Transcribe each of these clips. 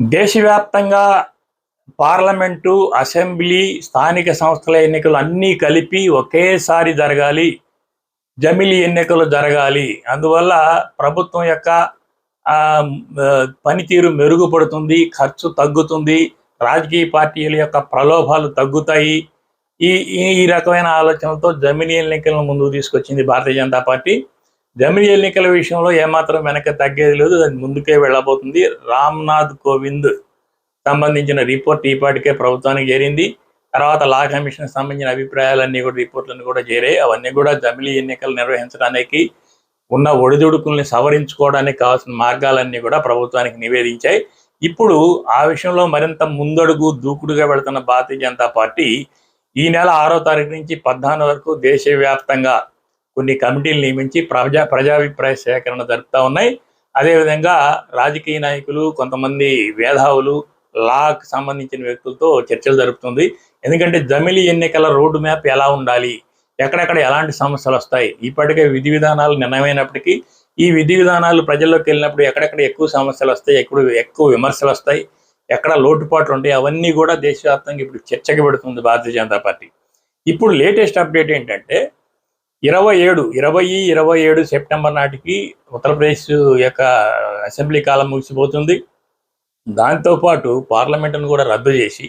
దేశవ్యాప్తంగా parliament assembly స్థానిక సంస్థల ఎన్నికలు అన్నీ కలిపి ఒకేసారి జరగాలి. జమిలీ ఎన్నికలు జరగాలి. అందువల్ల ప్రభుత్వం యొక్క పనితీరు మెరుగుపడుతుంది ఖర్చు తగ్గుతుంది రాజకీయ పార్టీల యొక్క ప్రలోభాలు తగ్గుతాయి. ఈ ఈ ఈ రకమైన ఆలోచనలతో జమిలీ ఎన్నికలను ముందుకు తీసుకొచ్చింది భారతీయ జనతా పార్టీ. జమిలీ ఎన్నికల విషయంలో ఏమాత్రం వెనక తగ్గేది లేదు. దాని ముందుకే వెళ్ళబోతుంది. రామ్నాథ్ కోవింద్ సంబంధించిన రిపోర్ట్ ఈపాటికే ప్రభుత్వానికి చేరింది. తర్వాత లా కమిషన్ సంబంధించిన అభిప్రాయాలన్నీ కూడా రిపోర్ట్లన్నీ కూడా చేరాయి. అవన్నీ కూడా జమిలీ ఎన్నికలు నిర్వహించడానికి ఉన్న ఒడిదుడుకుల్ని సవరించుకోవడానికి కావాల్సిన మార్గాలన్నీ కూడా ప్రభుత్వానికి నివేదించాయి. ఇప్పుడు ఆ విషయంలో మరింత ముందడుగు దూకుడుగా వెళుతున్న భారతీయ జనతా పార్టీ ఈ నెల ఆరో తారీఖు నుంచి పద్నాలుగు వరకు దేశవ్యాప్తంగా కొన్ని కమిటీలు నియమించి ప్రజా ప్రజాభిప్రాయ సేకరణ జరుపుతా ఉన్నాయి. అదేవిధంగా రాజకీయ నాయకులు కొంతమంది మేధావులు లాకు సంబంధించిన వ్యక్తులతో చర్చలు జరుపుతుంది. ఎందుకంటే జమిలి ఎన్నికల రోడ్డు మ్యాప్ ఎలా ఉండాలి? ఎక్కడెక్కడ ఎలాంటి సమస్యలు వస్తాయి? ఇప్పటికే విధి విధానాలు నిర్ణయమైనప్పటికీ ఈ విధి విధానాలు ప్రజల్లోకి వెళ్ళినప్పుడు ఎక్కడెక్కడ ఎక్కువ సమస్యలు వస్తాయి ఎక్కడ ఎక్కువ విమర్శలు వస్తాయి ఎక్కడ లోటుపాట్లు ఉంటాయి అవన్నీ కూడా దేశవ్యాప్తంగా ఇప్పుడు చర్చకి పెడుతుంది భారతీయ జనతా పార్టీ. ఇప్పుడు లేటెస్ట్ అప్డేట్ ఏంటంటే ఇరవై ఏడు ఇరవై ఇరవై ఏడు సెప్టెంబర్ నాటికి ఉత్తరప్రదేశ్ యొక్క అసెంబ్లీ కాలం ముగిసిపోతుంది. దాంతోపాటు పార్లమెంటును కూడా రద్దు చేసి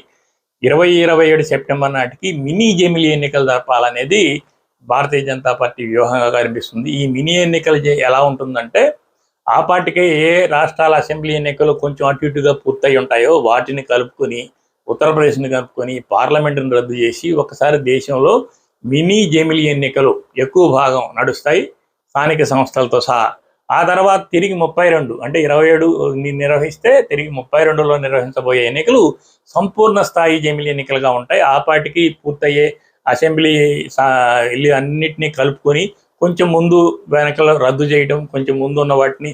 ఇరవై ఇరవై ఏడు సెప్టెంబర్ నాటికి మినీ జమిలీ ఎన్నికలు జరపాలనేది భారతీయ జనతా పార్టీ వ్యూహంగా కనిపిస్తుంది. ఈ మినీ ఎన్నికలు ఎలా ఉంటుందంటే ఆ పార్టీకే ఏ రాష్ట్రాల అసెంబ్లీ ఎన్నికలు కొంచెం అటు ఇటుగా పూర్తయి ఉంటాయో వాటిని కలుపుకొని ఉత్తరప్రదేశ్ని కలుపుకొని పార్లమెంటును రద్దు చేసి ఒకసారి దేశంలో మినీ జెమిలి ఎన్నికలు ఎక్కువ భాగం నడుస్తాయి. స్థానిక సంస్థలతో సహా. ఆ తర్వాత తిరిగి ముప్పై రెండు అంటే ఇరవై ఏడు నిర్వహిస్తే తిరిగి ముప్పై రెండులో నిర్వహించబోయే ఎన్నికలు సంపూర్ణ స్థాయి జమిలీ ఎన్నికలుగా ఉంటాయి. ఆ పార్టీకి పూర్తయ్యే అసెంబ్లీ ఇల్లు అన్నిటినీ కలుపుకొని కొంచెం ముందు వెనకలో రద్దు చేయడం కొంచెం ముందు ఉన్న వాటిని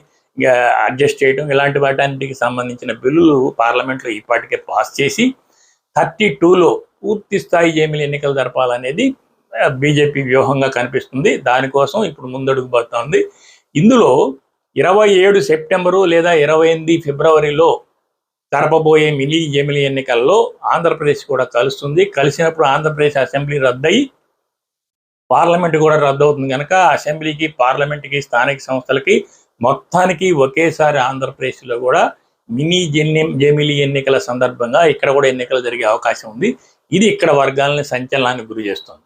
అడ్జస్ట్ చేయడం ఇలాంటి వాటన్నిటికి సంబంధించిన బిల్లులు పార్లమెంట్లో ఇప్పటికే పాస్ చేసి థర్టీ టూలో పూర్తి స్థాయి జమిలీ ఎన్నికలు జరపాలనేది బీజేపీ వ్యూహంగా కనిపిస్తుంది. దానికోసం ఇప్పుడు ముందడుగు పడుతుంది ఇందులో ఇరవై ఏడు సెప్టెంబరు లేదా ఇరవై ఎనిమిది ఫిబ్రవరిలో జరపబోయే మినీ జమిలీ ఎన్నికల్లో ఆంధ్రప్రదేశ్ కూడా కలుస్తుంది. కలిసినప్పుడు ఆంధ్రప్రదేశ్ అసెంబ్లీ రద్దయి పార్లమెంట్ కూడా రద్దు అవుతుంది కనుక అసెంబ్లీకి పార్లమెంట్కి స్థానిక సంస్థలకి మొత్తానికి ఒకేసారి ఆంధ్రప్రదేశ్లో కూడా మినీ జెన్ని జమిలీ ఎన్నికల సందర్భంగా ఇక్కడ కూడా ఎన్నికలు జరిగే అవకాశం ఉంది. ఇది ఇక్కడ వర్గాలని సంచలనానికి గురి చేస్తుంది.